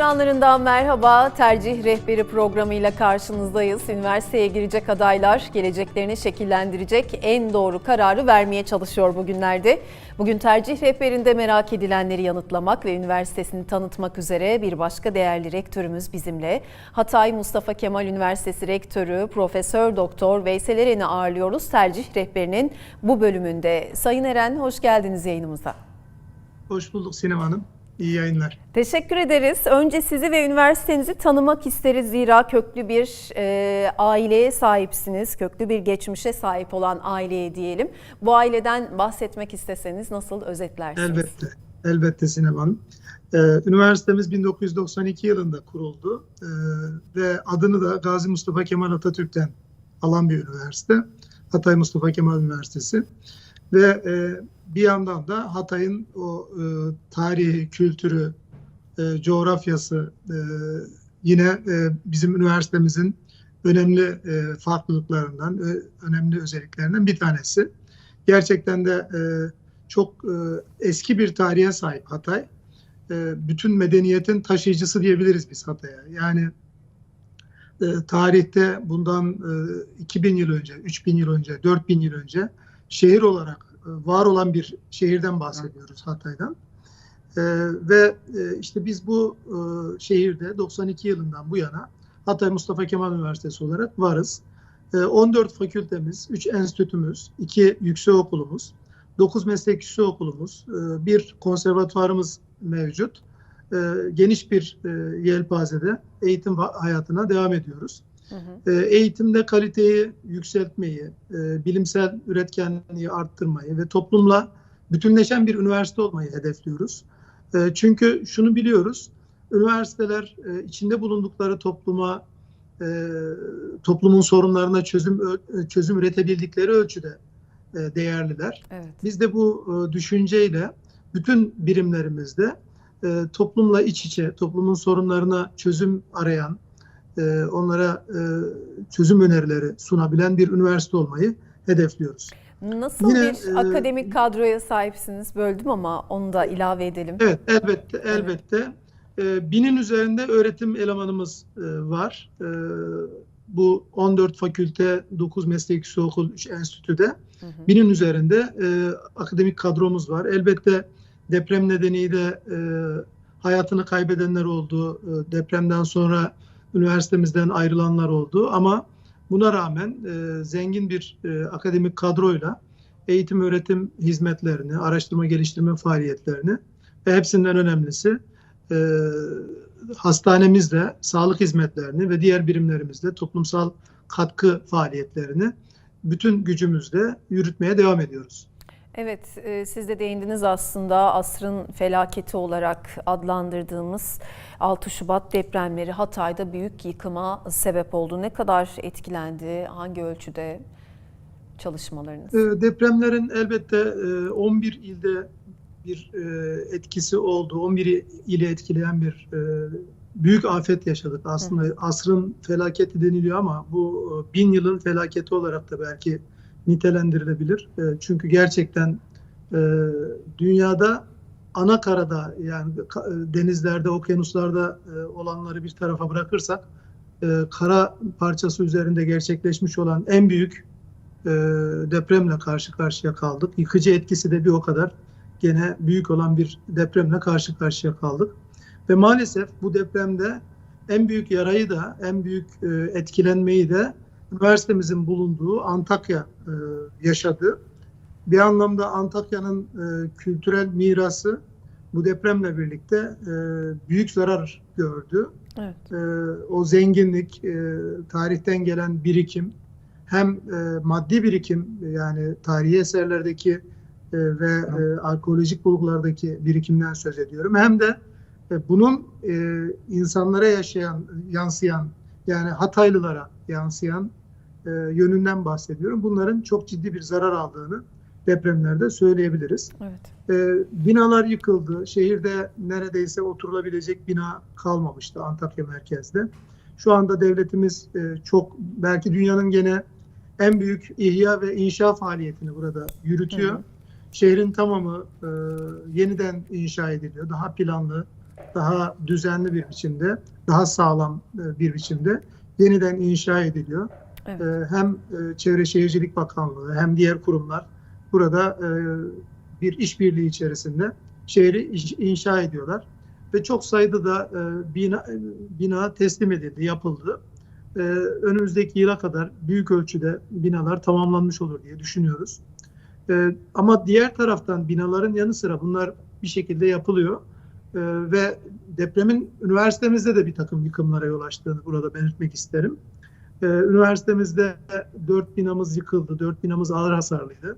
Ekranlarından merhaba. Tercih Rehberi programıyla karşınızdayız. Üniversiteye girecek adaylar geleceklerini şekillendirecek en doğru kararı vermeye çalışıyor bugünlerde. Bugün tercih rehberinde merak edilenleri yanıtlamak ve üniversitesini tanıtmak üzere bir başka değerli rektörümüz bizimle. Hatay Mustafa Kemal Üniversitesi Rektörü Profesör Doktor Veysel Eren'i ağırlıyoruz. Tercih rehberinin bu bölümünde. Sayın Eren hoş geldiniz yayınımıza. Hoş bulduk Sinem Hanım. İyi yayınlar. Teşekkür ederiz. Önce sizi ve üniversitenizi tanımak isteriz. Zira köklü bir e, aileye sahipsiniz. Köklü bir geçmişe sahip olan aileye diyelim. Bu aileden bahsetmek isteseniz nasıl özetlersiniz? Elbette. Elbette Sinem Hanım. Ee, üniversitemiz 1992 yılında kuruldu Ee, ve adını da Gazi Mustafa Kemal Atatürk'ten alan bir üniversite. Hatay Mustafa Kemal Üniversitesi. Ve e, bir yandan da Hatay'ın o e, tarihi, kültürü, e, coğrafyası e, yine e, bizim üniversitemizin önemli e, farklılıklarından, ö- önemli özelliklerinden bir tanesi. Gerçekten de e, çok e, eski bir tarihe sahip Hatay. E, bütün medeniyetin taşıyıcısı diyebiliriz biz Hatay'a. Yani e, tarihte bundan e, 2000 yıl önce, 3000 yıl önce, 4000 yıl önce şehir olarak var olan bir şehirden bahsediyoruz Hatay'dan. E, ve e, işte biz bu e, şehirde 92 yılından bu yana Hatay Mustafa Kemal Üniversitesi olarak varız. E, 14 fakültemiz, 3 enstitümüz, 2 yüksekokulumuz, 9 meslek yüksekokulumuz, e, bir konservatuvarımız mevcut. E, geniş bir e, yelpazede eğitim hayatına devam ediyoruz. Hı hı. E, Eğitimde kaliteyi yükseltmeyi, e, bilimsel üretkenliği arttırmayı ve toplumla bütünleşen bir üniversite olmayı hedefliyoruz. E, Çünkü şunu biliyoruz, üniversiteler e, içinde bulundukları topluma, e, toplumun sorunlarına çözüm çözüm üretebildikleri ölçüde değerliler. Evet. Biz de bu düşünceyle bütün birimlerimizde toplumla iç içe, toplumun sorunlarına çözüm arayan, e, onlara e, çözüm önerileri sunabilen bir üniversite olmayı hedefliyoruz. Nasıl Yine, bir e, akademik kadroya sahipsiniz? Böldüm ama onu da ilave edelim. Evet, elbette, elbette. E, binin üzerinde öğretim elemanımız e, var. E, bu 14 fakülte, 9 meslek yüksekokul, 3 enstitüde. Hı hı. Binin üzerinde e, akademik kadromuz var. Elbette deprem nedeniyle e, hayatını kaybedenler oldu. E, depremden sonra üniversitemizden ayrılanlar oldu. Ama buna rağmen e, zengin bir e, akademik kadroyla eğitim öğretim hizmetlerini, araştırma geliştirme faaliyetlerini ve hepsinden önemlisi e, hastanemizde sağlık hizmetlerini ve diğer birimlerimizde toplumsal katkı faaliyetlerini bütün gücümüzle yürütmeye devam ediyoruz. Evet, e, siz de değindiniz aslında asrın felaketi olarak adlandırdığımız 6 Şubat depremleri Hatay'da büyük yıkıma sebep oldu. Ne kadar etkilendi, hangi ölçüde çalışmalarınız? E, Depremlerin elbette e, 11 ilde bir e, etkisi oldu. 11 ili etkileyen bir e, büyük afet yaşadık. Aslında asrın felaketi deniliyor ama bu e, bin yılın felaketi olarak da belki nitelendirilebilir. E, Çünkü gerçekten e, dünyada ana karada yani e, denizlerde, okyanuslarda e, olanları bir tarafa bırakırsak e, kara parçası üzerinde gerçekleşmiş olan en büyük e, depremle karşı karşıya kaldık. Yıkıcı etkisi de bir o kadar gene büyük olan bir depremle karşı karşıya kaldık. Ve maalesef bu depremde en büyük yarayı da en büyük e, etkilenmeyi de üniversitemizin bulunduğu Antakya e, yaşadı. Bir anlamda Antakya'nın e, kültürel mirası bu depremle birlikte e, büyük zarar gördü. Evet. E, o zenginlik, e, tarihten gelen birikim, hem e, maddi birikim yani tarihi eserlerdeki e, ve e, arkeolojik bulgulardaki birikimden söz ediyorum. Hem de e, bunun e, insanlara yaşayan, yansıyan yani Hataylılara yansıyan e, yönünden bahsediyorum. Bunların çok ciddi bir zarar aldığını depremlerde söyleyebiliriz. Evet. E, binalar yıkıldı. Şehirde neredeyse oturulabilecek bina kalmamıştı Antakya merkezde. Şu anda devletimiz e, çok belki dünyanın gene en büyük ihya ve inşa faaliyetini burada yürütüyor. Hı. Şehrin tamamı e, yeniden inşa ediliyor. Daha planlı, daha düzenli bir biçimde, daha sağlam e, bir biçimde yeniden inşa ediliyor. Evet. E, Hem e, Çevre Şehircilik Bakanlığı hem diğer kurumlar burada bir işbirliği içerisinde şehri inşa ediyorlar. Ve çok sayıda da bina, bina teslim edildi, yapıldı. Önümüzdeki yıla kadar büyük ölçüde binalar tamamlanmış olur diye düşünüyoruz. Ama diğer taraftan binaların yanı sıra bunlar bir şekilde yapılıyor. E, Ve depremin üniversitemizde de bir takım yıkımlara yol açtığını burada belirtmek isterim. E, Üniversitemizde dört binamız yıkıldı, dört binamız ağır hasarlıydı.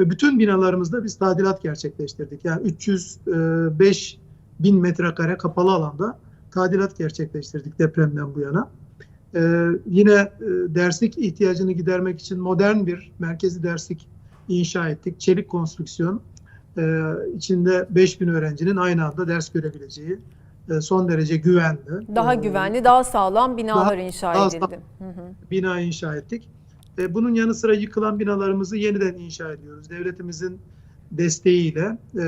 Ve bütün binalarımızda biz tadilat gerçekleştirdik. Yani 305 bin metrekare kapalı alanda tadilat gerçekleştirdik depremden bu yana. Ee, yine e, derslik ihtiyacını gidermek için modern bir merkezi derslik inşa ettik. Çelik konstrüksiyon. Ee, içinde 5000 öğrencinin aynı anda ders görebileceği e, son derece güvenli. Daha e, güvenli, daha sağlam binalar daha- inşa daha edildi. Hı hı. bina inşa ettik. E, Bunun yanı sıra yıkılan binalarımızı yeniden inşa ediyoruz. Devletimizin desteğiyle e,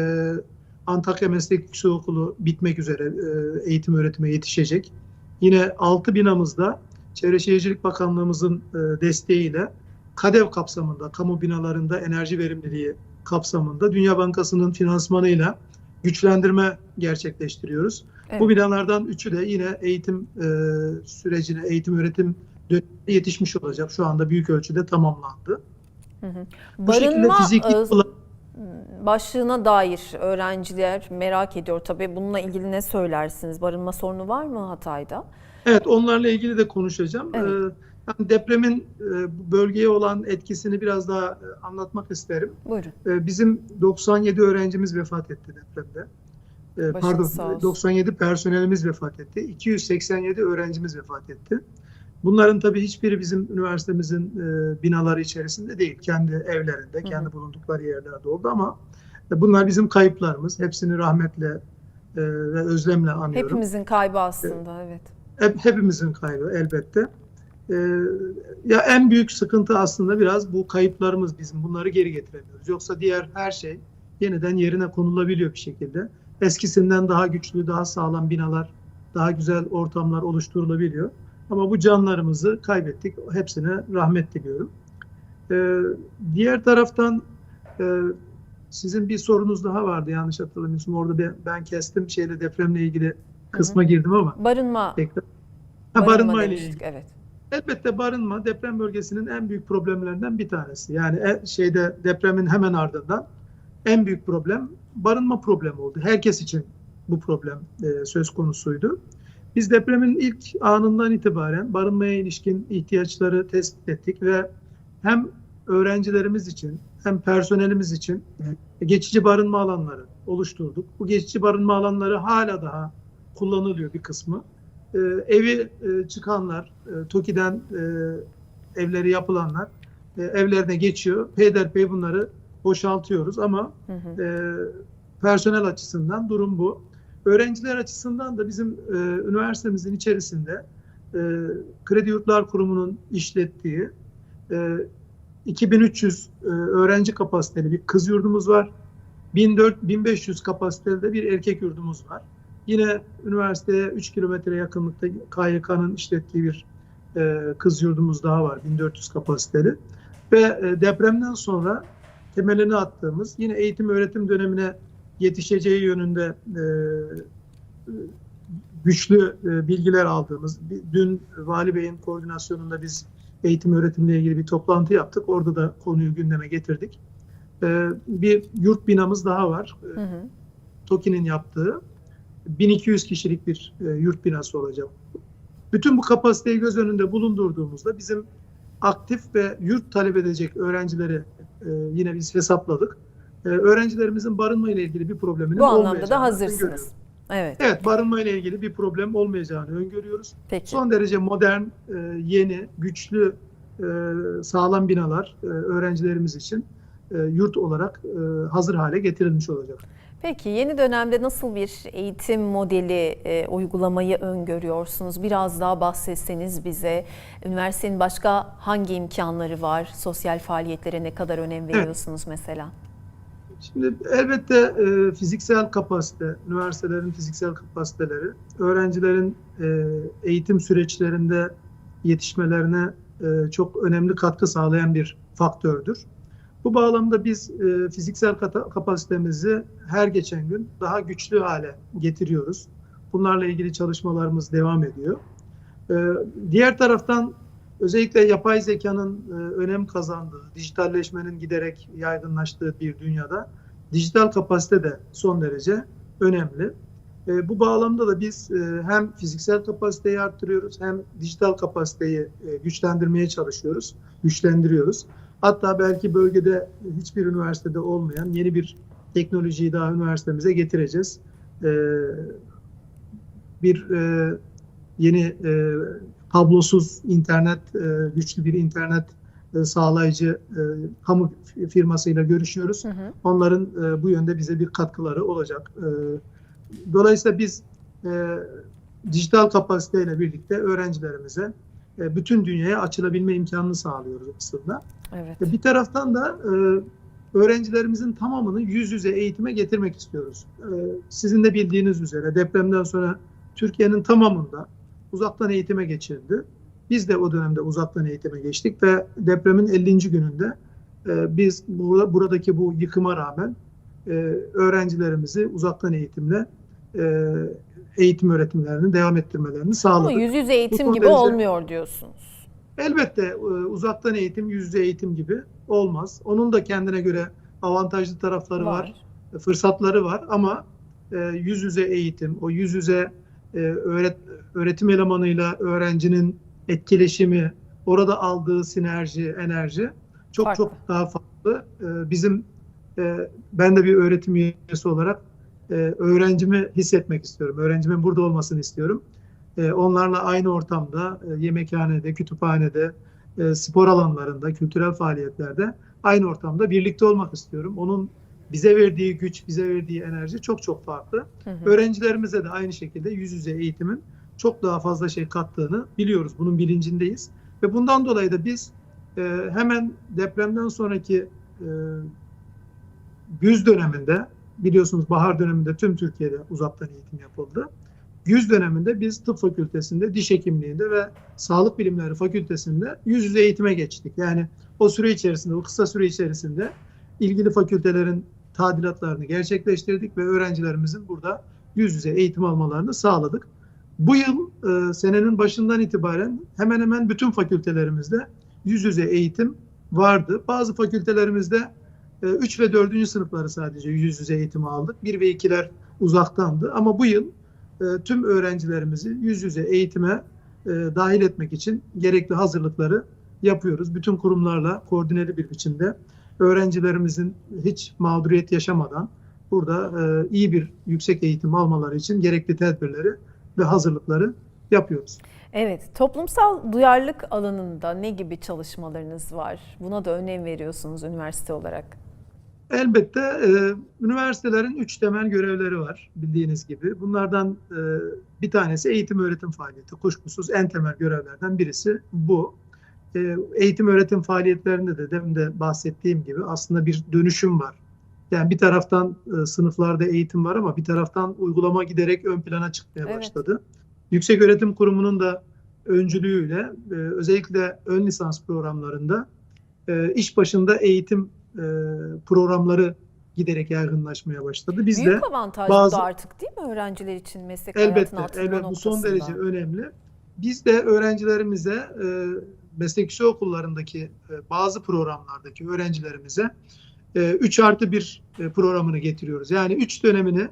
Antakya Meslek Yüksekokulu bitmek üzere e, eğitim öğretime yetişecek. Yine 6 binamızda Çevre Şehircilik Bakanlığımızın e, desteğiyle KADEV kapsamında, kamu binalarında enerji verimliliği kapsamında Dünya Bankası'nın finansmanıyla güçlendirme gerçekleştiriyoruz. Evet. Bu binalardan üçü de yine eğitim e, sürecine, eğitim öğretim dönemine yetişmiş olacak. Şu anda büyük ölçüde tamamlandı. Hı hı. Bu şekilde Barınma fiziki yapılar- başlığına dair öğrenciler merak ediyor tabii. Bununla ilgili ne söylersiniz? Barınma sorunu var mı Hatay'da? Evet, onlarla ilgili de konuşacağım. Evet. Ee, ben depremin e, bu bölgeye olan etkisini biraz daha e, anlatmak isterim. Buyurun. Ee, bizim 97 öğrencimiz vefat etti depremde. Başınız pardon, sağ olsun. 97 personelimiz vefat etti. 287 öğrencimiz vefat etti. Bunların tabii hiçbiri bizim üniversitemizin e, binaları içerisinde değil. Kendi evlerinde, kendi bulundukları yerlerde oldu ama e, bunlar bizim kayıplarımız. Hepsini rahmetle e, ve özlemle anıyorum. Hepimizin kaybı aslında evet. Hep, hepimizin kaybı elbette. Ee, ya en büyük sıkıntı aslında biraz bu kayıplarımız bizim. Bunları geri getiremiyoruz. Yoksa diğer her şey yeniden yerine konulabiliyor bir şekilde. Eskisinden daha güçlü, daha sağlam binalar, daha güzel ortamlar oluşturulabiliyor. Ama bu canlarımızı kaybettik. Hepsine rahmet diliyorum. Ee, diğer taraftan e, sizin bir sorunuz daha vardı yanlış hatırlamıyorsam. Orada ben, ben kestim şeyle depremle ilgili kısma girdim ama Barınma, tekrar. Ha, barınma barınma ile ilgili. evet. Elbette barınma deprem bölgesinin en büyük problemlerinden bir tanesi. Yani e- şeyde depremin hemen ardından en büyük problem barınma problemi oldu. Herkes için bu problem e, söz konusuydu. Biz depremin ilk anından itibaren barınmaya ilişkin ihtiyaçları tespit ettik ve hem öğrencilerimiz için hem personelimiz için geçici barınma alanları oluşturduk. Bu geçici barınma alanları hala daha kullanılıyor bir kısmı. E, evi e, çıkanlar, e, TOKİ'den e, evleri yapılanlar e, evlerine geçiyor. Peyderpey bunları boşaltıyoruz ama Hı hı. e, personel açısından durum bu. Öğrenciler açısından da bizim e, üniversitemizin içerisinde e, Kredi Yurtlar Kurumu'nun işlettiği e, 2300 e, öğrenci kapasiteli bir kız yurdumuz var. 1400 1500 kapasiteli de bir erkek yurdumuz var. Yine üniversiteye 3 kilometre yakınlıkta KYK'nın işlettiği bir e, kız yurdumuz daha var 1400 kapasiteli. Ve e, depremden sonra temelini attığımız yine eğitim öğretim dönemine yetişeceği yönünde e, güçlü e, bilgiler aldığımız, dün Vali Bey'in koordinasyonunda biz eğitim öğretimle ilgili bir toplantı yaptık. Orada da konuyu gündeme getirdik. E, bir yurt binamız daha var. E, Hı hı. TOKİ'nin yaptığı 1200 kişilik bir e, yurt binası olacak. Bütün bu kapasiteyi göz önünde bulundurduğumuzda bizim aktif ve yurt talep edecek öğrencileri e, yine biz hesapladık. E, öğrencilerimizin barınma ile ilgili bir probleminin Bu anlamda da hazırsınız. Evet. Evet, barınma ile ilgili bir problem olmayacağını öngörüyoruz. Peki. Son derece modern, e, yeni, güçlü, e, sağlam binalar e, öğrencilerimiz için e, yurt olarak e, hazır hale getirilmiş olacak. Peki yeni dönemde nasıl bir eğitim modeli e, uygulamayı öngörüyorsunuz? Biraz daha bahsetseniz bize. Üniversitenin başka hangi imkanları var? Sosyal faaliyetlere ne kadar önem veriyorsunuz mesela? Şimdi elbette e, fiziksel kapasite, üniversitelerin fiziksel kapasiteleri, öğrencilerin e, eğitim süreçlerinde yetişmelerine e, çok önemli katkı sağlayan bir faktördür. Bu bağlamda biz e, fiziksel kapasitemizi her geçen gün daha güçlü hale getiriyoruz. Bunlarla ilgili çalışmalarımız devam ediyor. E, diğer taraftan özellikle yapay zekanın e, önem kazandığı, dijitalleşmenin giderek yaygınlaştığı bir dünyada dijital kapasite de son derece önemli. E, bu bağlamda da biz e, hem fiziksel kapasiteyi arttırıyoruz hem dijital kapasiteyi e, güçlendirmeye çalışıyoruz, güçlendiriyoruz. Hatta belki bölgede hiçbir üniversitede olmayan yeni bir teknolojiyi daha üniversitemize getireceğiz. E, bir e, yeni e, kablosuz internet, e, güçlü bir internet e, sağlayıcı e, kamu firmasıyla görüşüyoruz. Hı hı. Onların e, bu yönde bize bir katkıları olacak. E, dolayısıyla biz e, dijital kapasiteyle birlikte öğrencilerimize e, bütün dünyaya açılabilme imkanını sağlıyoruz aslında. Evet. E, Bir taraftan da e, öğrencilerimizin tamamını yüz yüze eğitime getirmek istiyoruz. E, Sizin de bildiğiniz üzere depremden sonra Türkiye'nin tamamında uzaktan eğitime geçildi. Biz de o dönemde uzaktan eğitime geçtik ve depremin 50. gününde e, biz burada, buradaki bu yıkıma rağmen e, öğrencilerimizi uzaktan eğitimle e, eğitim öğretimlerini devam ettirmelerini Ama sağladık. yüz yüze eğitim gibi derece- olmuyor diyorsunuz. Elbette e, uzaktan eğitim yüz yüze eğitim gibi olmaz. Onun da kendine göre avantajlı tarafları var, fırsatları var ama e, yüz yüze eğitim, o yüz yüze e, öğret, öğretim elemanıyla öğrencinin etkileşimi, orada aldığı sinerji, enerji çok Farklı. çok daha farklı. E, bizim e, ben de bir öğretim üyesi olarak e, öğrencimi hissetmek istiyorum. Öğrencimin burada olmasını istiyorum. E, onlarla aynı ortamda, e, yemekhanede, kütüphanede, e, spor alanlarında, kültürel faaliyetlerde aynı ortamda birlikte olmak istiyorum. Onun bize verdiği güç, bize verdiği enerji çok çok farklı. Hı hı. Öğrencilerimize de aynı şekilde yüz yüze eğitimin çok daha fazla şey kattığını biliyoruz. Bunun bilincindeyiz. Ve bundan dolayı da biz e, hemen depremden sonraki e, güz döneminde biliyorsunuz bahar döneminde tüm Türkiye'de uzaktan eğitim yapıldı. Güz döneminde biz tıp fakültesinde, diş hekimliğinde ve sağlık bilimleri fakültesinde yüz yüze eğitime geçtik. Yani o süre içerisinde, o kısa süre içerisinde ilgili fakültelerin tadilatlarını gerçekleştirdik ve öğrencilerimizin burada yüz yüze eğitim almalarını sağladık. Bu yıl e, senenin başından itibaren hemen hemen bütün fakültelerimizde yüz yüze eğitim vardı. Bazı fakültelerimizde 3 ve 4. sınıfları sadece yüz yüze eğitim aldık. 1 ve 2'ler uzaktandı ama bu yıl e, tüm öğrencilerimizi yüz yüze eğitime e, dahil etmek için gerekli hazırlıkları yapıyoruz. Bütün kurumlarla koordineli bir biçimde öğrencilerimizin hiç mağduriyet yaşamadan burada e, iyi bir yüksek eğitim almaları için gerekli tedbirleri ve hazırlıkları yapıyoruz. Evet, toplumsal duyarlılık alanında ne gibi çalışmalarınız var? Buna da önem veriyorsunuz üniversite olarak. Elbette e, üniversitelerin üç temel görevleri var bildiğiniz gibi. Bunlardan e, bir tanesi eğitim öğretim faaliyeti. Kuşkusuz en temel görevlerden birisi bu. E, eğitim öğretim faaliyetlerinde de demin de bahsettiğim gibi aslında bir dönüşüm var. Yani bir taraftan e, sınıflarda eğitim var ama bir taraftan uygulama giderek ön plana çıkmaya Evet. başladı. Yüksek Öğretim Kurumu'nun da öncülüğüyle e, özellikle ön lisans programlarında e, iş başında eğitim e, programları giderek yaygınlaşmaya başladı. Biz de Büyük avantaj bazı- bu da artık değil mi öğrenciler için meslek elbette, atılma elbette bu son derece önemli. Biz de öğrencilerimize e, meslek yüksek okullarındaki e, bazı programlardaki öğrencilerimize e, 3 artı 1 e, programını getiriyoruz. Yani 3 dönemini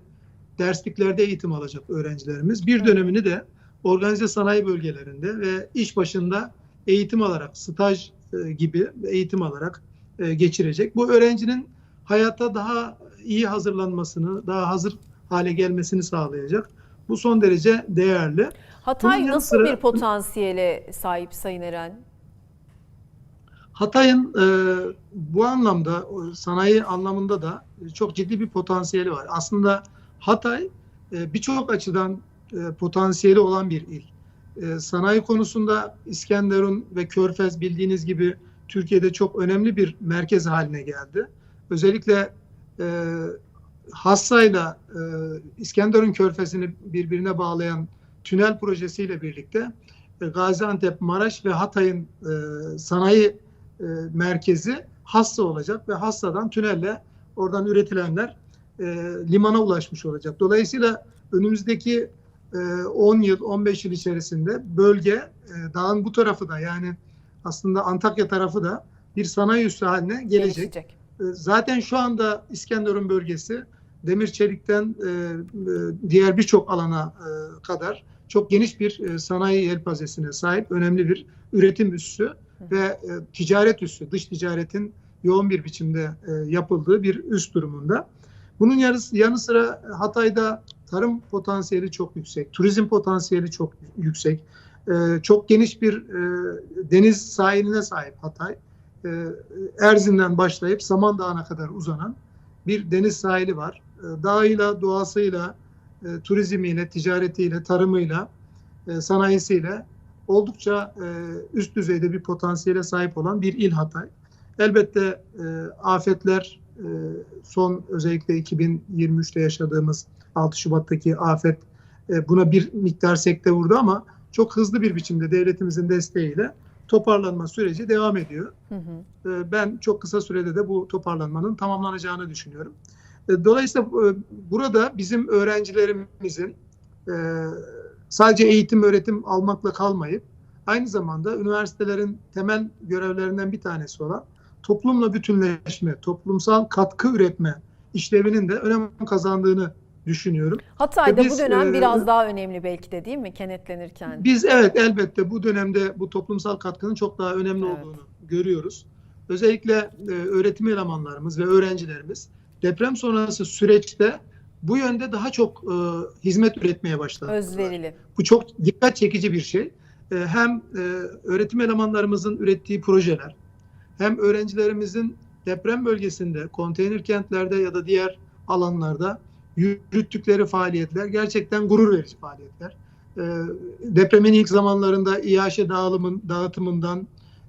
dersliklerde eğitim alacak öğrencilerimiz. Bir dönemini de organize sanayi bölgelerinde ve iş başında eğitim alarak, staj e, gibi eğitim alarak e, geçirecek. Bu öğrencinin hayata daha iyi hazırlanmasını, daha hazır hale gelmesini sağlayacak. Bu son derece değerli. Hatay Bunun nasıl sıra- bir potansiyele sahip Sayın Eren? Hatay'ın e, bu anlamda, sanayi anlamında da çok ciddi bir potansiyeli var. Aslında Hatay e, birçok açıdan e, potansiyeli olan bir il. E, sanayi konusunda İskenderun ve Körfez bildiğiniz gibi Türkiye'de çok önemli bir merkez haline geldi. Özellikle e, Hassa'yla e, İskenderun Körfezi'ni birbirine bağlayan tünel projesiyle birlikte e, Gaziantep, Maraş ve Hatay'ın e, sanayi e, merkezi Hassa olacak ve Hassa'dan tünelle oradan üretilenler e, limana ulaşmış olacak. Dolayısıyla önümüzdeki e, 10 yıl, 15 yıl içerisinde bölge e, dağın bu tarafı da yani aslında Antakya tarafı da bir sanayi üssü haline gelecek. Gelişecek. E, Zaten şu anda İskenderun bölgesi demir çelikten e, e, diğer birçok alana e, kadar çok geniş bir sanayi yelpazesine sahip önemli bir üretim üssü ve ticaret üssü, dış ticaretin yoğun bir biçimde yapıldığı bir üst durumunda. Bunun yanı sıra Hatay'da tarım potansiyeli çok yüksek, turizm potansiyeli çok yüksek, e, çok geniş bir e, deniz sahiline sahip Hatay. E, Erzin'den başlayıp Samandağ'a kadar uzanan bir deniz sahili var. E, Dağıyla, doğasıyla, e, turizmiyle, ticaretiyle, tarımıyla, e, sanayisiyle oldukça e, üst düzeyde bir potansiyele sahip olan bir il Hatay. Elbette e, afetler e, son özellikle 2023'te yaşadığımız 6 Şubat'taki afet e, buna bir miktar sekte vurdu ama çok hızlı bir biçimde devletimizin desteğiyle toparlanma süreci devam ediyor. Hı hı. E, Ben çok kısa sürede de bu toparlanmanın tamamlanacağını düşünüyorum. E, Dolayısıyla e, burada bizim öğrencilerimizin e, sadece eğitim öğretim almakla kalmayıp aynı zamanda üniversitelerin temel görevlerinden bir tanesi olan toplumla bütünleşme, toplumsal katkı üretme işlevinin de önem kazandığını düşünüyorum. Hatay'da Biz, bu dönem e, biraz daha önemli belki de değil mi kenetlenirken? Biz evet elbette bu dönemde bu toplumsal katkının çok daha önemli Evet. olduğunu görüyoruz. Özellikle e, öğretim elemanlarımız ve öğrencilerimiz deprem sonrası süreçte bu yönde daha çok e, hizmet üretmeye başladı. Özverili. Bu çok dikkat çekici bir şey. E, hem e, öğretim elemanlarımızın ürettiği projeler, hem öğrencilerimizin deprem bölgesinde, konteyner kentlerde ya da diğer alanlarda yürüttükleri faaliyetler gerçekten gurur verici faaliyetler. E, depremin ilk zamanlarında İAŞ dağılımın, dağıtımından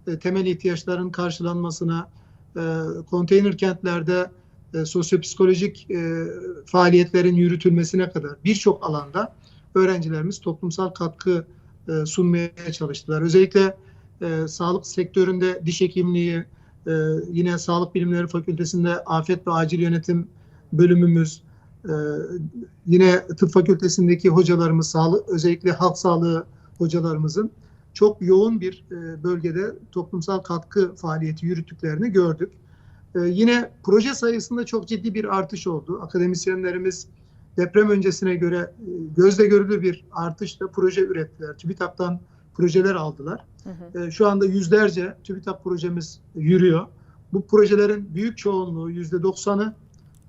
e, temel ihtiyaçların karşılanmasına, e, konteyner kentlerde e, sosyopsikolojik e, faaliyetlerin yürütülmesine kadar birçok alanda öğrencilerimiz toplumsal katkı e, sunmaya çalıştılar. Özellikle e, sağlık sektöründe diş hekimliği, e, yine Sağlık Bilimleri Fakültesinde afet ve acil yönetim bölümümüz, e, yine tıp fakültesindeki hocalarımız, sağlık, özellikle halk sağlığı hocalarımızın çok yoğun bir e, bölgede toplumsal katkı faaliyeti yürüttüklerini gördük. E, yine proje sayısında çok ciddi bir artış oldu. Akademisyenlerimiz deprem öncesine göre e, gözle görülür bir artışla proje ürettiler. TÜBİTAK'tan projeler aldılar. Hı hı. E, Şu anda yüzlerce TÜBİTAK projemiz yürüyor. Bu projelerin büyük çoğunluğu, yüzde doksanı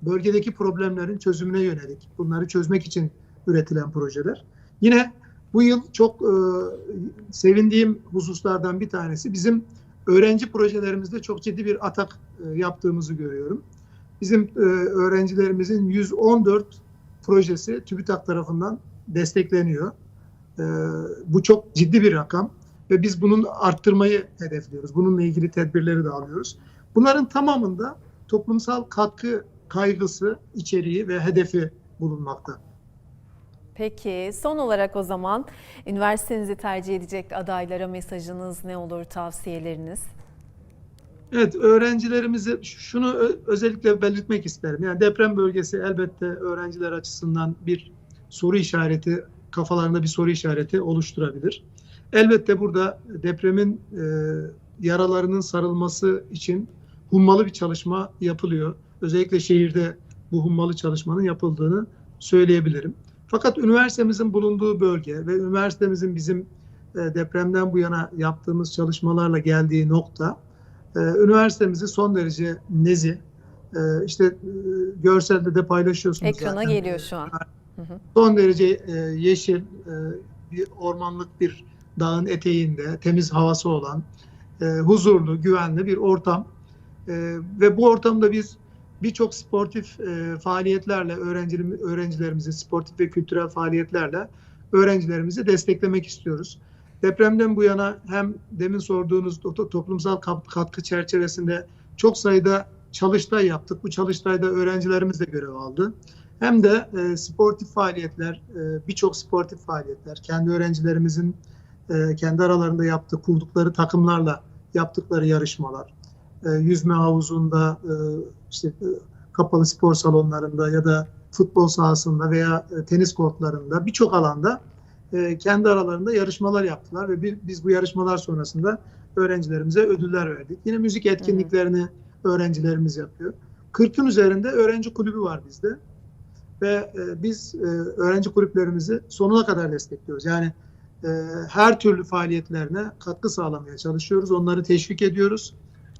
bölgedeki problemlerin çözümüne yönelik. Bunları çözmek için üretilen projeler. Yine bu yıl çok e, sevindiğim hususlardan bir tanesi bizim öğrenci projelerimizde çok ciddi bir atak e, yaptığımızı görüyorum. Bizim e, öğrencilerimizin 114 projesi TÜBİTAK tarafından destekleniyor. E, bu çok ciddi bir rakam ve biz bunun arttırmayı hedefliyoruz. Bununla ilgili tedbirleri de alıyoruz. Bunların tamamında toplumsal katkı kaygısı, içeriği ve hedefi bulunmakta. Peki son olarak o zaman üniversitenizi tercih edecek adaylara mesajınız ne olur, tavsiyeleriniz? Evet, öğrencilerimize şunu özellikle belirtmek isterim. Yani deprem bölgesi elbette öğrenciler açısından bir soru işareti, kafalarında bir soru işareti oluşturabilir. Elbette burada depremin e, yaralarının sarılması için hummalı bir çalışma yapılıyor. Özellikle şehirde bu hummalı çalışmanın yapıldığını söyleyebilirim. Fakat üniversitemizin bulunduğu bölge ve üniversitemizin bizim e, depremden bu yana yaptığımız çalışmalarla geldiği nokta ee, üniversitemizi son derece nezih, e, işte e, görselde de paylaşıyorsunuz Ekrana zaten. geliyor şu an. Son derece e, yeşil, e, bir ormanlık bir dağın eteğinde, temiz havası olan, e, huzurlu, güvenli bir ortam. E, ve bu ortamda biz birçok sportif e, faaliyetlerle öğrencilerimiz, öğrencilerimizi sportif ve kültürel faaliyetlerle öğrencilerimizi desteklemek istiyoruz. Depremden bu yana hem demin sorduğunuz to- toplumsal katkı çerçevesinde çok sayıda çalıştay yaptık. Bu çalıştayda öğrencilerimiz de görev aldı. Hem de e, sportif faaliyetler, e, birçok sportif faaliyetler, kendi öğrencilerimizin e, kendi aralarında yaptığı, kurdukları takımlarla yaptıkları yarışmalar, e, yüzme havuzunda, e, işte e, kapalı spor salonlarında ya da futbol sahasında veya e, tenis kortlarında birçok alanda e, kendi aralarında yarışmalar yaptılar ve bir, biz bu yarışmalar sonrasında öğrencilerimize ödüller verdik. Yine müzik etkinliklerini öğrencilerimiz yapıyor. 40'ın üzerinde öğrenci kulübü var bizde ve e, biz e, öğrenci kulüplerimizi sonuna kadar destekliyoruz. Yani e, her türlü faaliyetlerine katkı sağlamaya çalışıyoruz. Onları teşvik ediyoruz.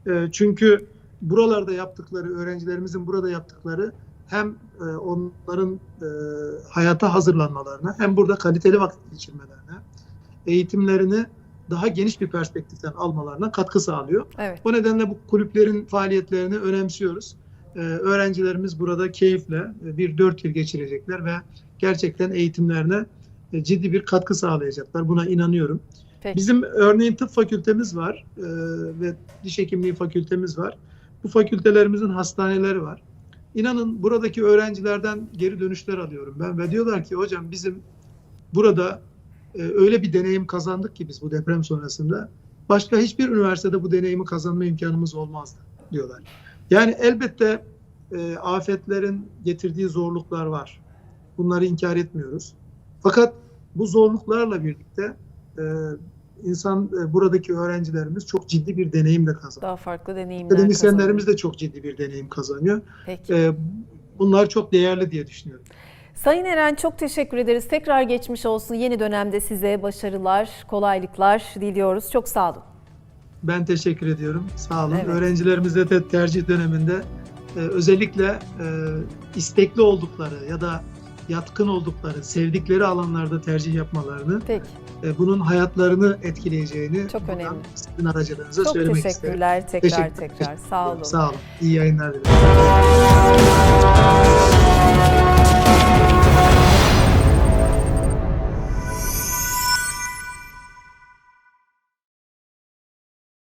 E, çünkü buralarda yaptıkları, öğrencilerimizin burada yaptıkları hem e, onların e, hayata hazırlanmalarına hem burada kaliteli vakit geçirmelerine, eğitimlerini daha geniş bir perspektiften almalarına katkı sağlıyor. Evet. O nedenle bu kulüplerin faaliyetlerini önemsiyoruz. Ee, öğrencilerimiz burada keyifle e, bir dört yıl geçirecekler ve gerçekten eğitimlerine ciddi bir katkı sağlayacaklar. Buna inanıyorum. Peki. Bizim örneğin tıp fakültemiz var e, ve diş hekimliği fakültemiz var. Bu fakültelerimizin hastaneleri var. İnanın buradaki öğrencilerden geri dönüşler alıyorum ben ve diyorlar ki hocam bizim burada e, öyle bir deneyim kazandık ki biz bu deprem sonrasında başka hiçbir üniversitede bu deneyimi kazanma imkanımız olmazdı diyorlar. Yani elbette e, afetlerin getirdiği zorluklar var. Bunları inkar etmiyoruz. Fakat bu zorluklarla birlikte e, insan e, buradaki öğrencilerimiz çok ciddi bir deneyim de kazanıyor. Daha farklı deneyimler Akademisyenlerimiz de çok ciddi bir deneyim kazanıyor. Peki. E, bunlar çok değerli diye düşünüyorum. Sayın Eren çok teşekkür ederiz. Tekrar geçmiş olsun. Yeni dönemde size başarılar, kolaylıklar diliyoruz. Çok sağ olun. Ben teşekkür ediyorum. Sağ olun. Evet. Öğrencilerimize de tercih döneminde e, özellikle e, istekli oldukları ya da yatkın oldukları, sevdikleri alanlarda tercih yapmalarını, Peki. e, bunun hayatlarını etkileyeceğini Çok önemli. sizin aracılığınıza Çok söylemek isterim. teşekkürler tekrar Teşekkür- tekrar. Sağ olun. Sağ olun. İyi yayınlar dilerim.